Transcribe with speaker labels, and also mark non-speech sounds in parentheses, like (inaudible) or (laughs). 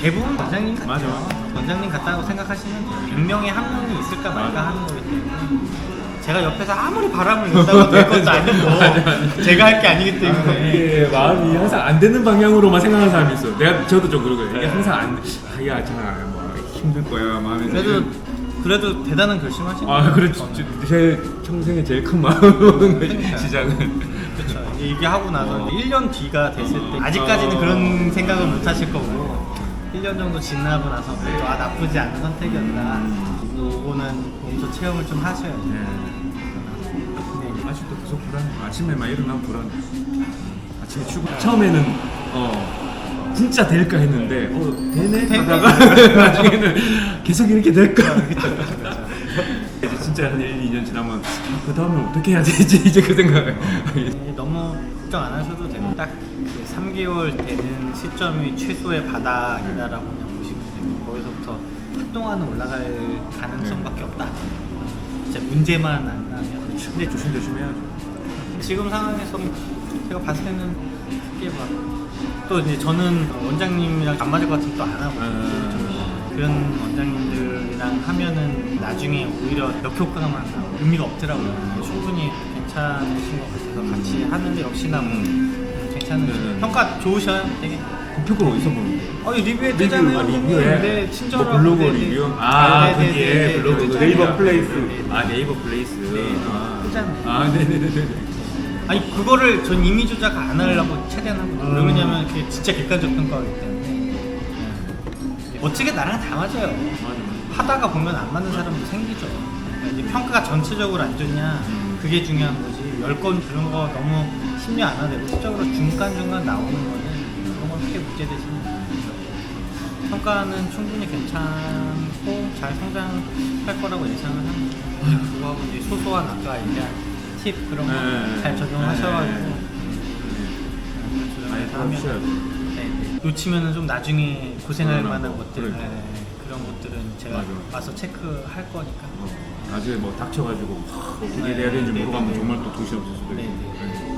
Speaker 1: 대부분 관장님 같아요.
Speaker 2: 맞아.
Speaker 1: 관장님 같다고 생각하시면 100명에 한 명이 있을까 말까 하는 거기 때문에 제가 옆에서 아무리 바람을 넣다고 될 것도 (laughs) 아니고 제가 할 게 아니기 때문에 아, 네.
Speaker 2: 이게 마음이 항상 안 되는 방향으로만 생각하는 사람이 있어. 내가 저도 좀 그러거든. 이게
Speaker 1: 네.
Speaker 2: 항상 안 아, 야, 자, 뭐 힘들 거야, 마음이.
Speaker 1: 그래도 그래도 대단한 결심하신 거아
Speaker 2: 그래, 제 평생에 제일 큰 마음 시작은.
Speaker 1: 그렇죠. 이게 하고 나서
Speaker 2: 어.
Speaker 1: 1년 뒤가 됐을 때 아직까지는
Speaker 2: 어.
Speaker 1: 그런 생각을 못 하실 거고 1년 정도 지나고 나서 그래도 아 나쁘지 않은 선택이었다. 요거는 몸소 체험을 좀 하셔야죠.
Speaker 2: 네.
Speaker 1: 네.
Speaker 2: 아직도 계속 불안해. 아침에 막 일어나면 불안해. 아침에 출근. 처음에는 어 진짜 될까 했는데 어 되네 하다가 (laughs) 나중에는 계속 이렇게 될까. 이제 진짜 한 1, 2년 지나면 아, 그 다음에 어떻게 해야 되지 (laughs) 이제 그 생각.
Speaker 1: 네, 너무 걱정 안 하셔도 되고 딱그 3개월 되는 시점이 최소의 바닥이다라고 그냥 보시면 되고 거기서부터 한동안은 올라갈 가능성밖에 없다. 진짜 문제만 안 나면
Speaker 2: 근데 조심조심 해야죠.
Speaker 1: 지금 상황에서 제가 봤을 때는 크게 막또 이제 저는 원장님이랑 안 맞을 것 같으면 또 안 하고
Speaker 2: 음.
Speaker 1: 그런 원장님들이랑 하면은 나중에 오히려 역효과만 나고 의미가 없더라고요. 충분히 괜찮으신 것 같아서 같이 하는데 역시나 뭐
Speaker 2: 음.
Speaker 1: 괜찮으시고
Speaker 2: 네.
Speaker 1: 평가 좋으셔요, 되게.
Speaker 2: 그 평가를 어디서 보는데?
Speaker 1: 어, 이 리뷰에
Speaker 2: 리뷰,
Speaker 1: 뜨잖아요.
Speaker 2: 아. 리뷰에?
Speaker 1: 네, 친절하고.
Speaker 2: 뭐 블로그
Speaker 1: 네, 네.
Speaker 2: 리뷰? 아,
Speaker 1: 네, 네,
Speaker 2: 거기에
Speaker 1: 네, 네,
Speaker 2: 블로그
Speaker 1: 네,
Speaker 2: 네이버
Speaker 1: 네,
Speaker 2: 플레이스.
Speaker 1: 네, 네.
Speaker 2: 아, 네이버 플레이스.
Speaker 1: 네,
Speaker 2: 아,
Speaker 1: 뜨잖아요.
Speaker 2: 아, 네네네네.
Speaker 1: 아니 그거를 전 이미 조작 안 하려고 최대한 하고
Speaker 2: 음.
Speaker 1: 왜 그러냐면 그게 진짜 객관적 평가이기 때문에 네. 어떻게 나랑 다 맞아요
Speaker 2: 맞아.
Speaker 1: 하다가 보면 안 맞는 사람도 생기죠 이제 평가가 전체적으로 안 좋냐
Speaker 2: 음.
Speaker 1: 그게 중요한 거지 열 건 그런 거 너무 심리 안 하되고 실적으로 중간 중간 나오는 거는 그런 건 크게 문제 되지는 않아요 평가는 충분히 괜찮고 잘 성장할 거라고 예상을 합니다 그거하고 이제 소소한 아까 얘기한 팁 그런 거
Speaker 2: 네.
Speaker 1: 잘 적용하셔가지고
Speaker 2: 네. 아예 다
Speaker 1: 하면. 네, 네. 놓치면은 좀 나중에 고생할
Speaker 2: 그러나
Speaker 1: 만한
Speaker 2: 뭐,
Speaker 1: 것들
Speaker 2: 그러니까.
Speaker 1: 네, 그런 것들은 제가
Speaker 2: 맞아.
Speaker 1: 와서 체크할 거니까
Speaker 2: 어, 나중에 뭐 닥쳐가지고 하, 어떻게
Speaker 1: 네,
Speaker 2: 해야 되는지
Speaker 1: 네,
Speaker 2: 물어가면
Speaker 1: 네,
Speaker 2: 정말 또 정신없을 수도 있고.
Speaker 1: 네, 네.
Speaker 2: 네.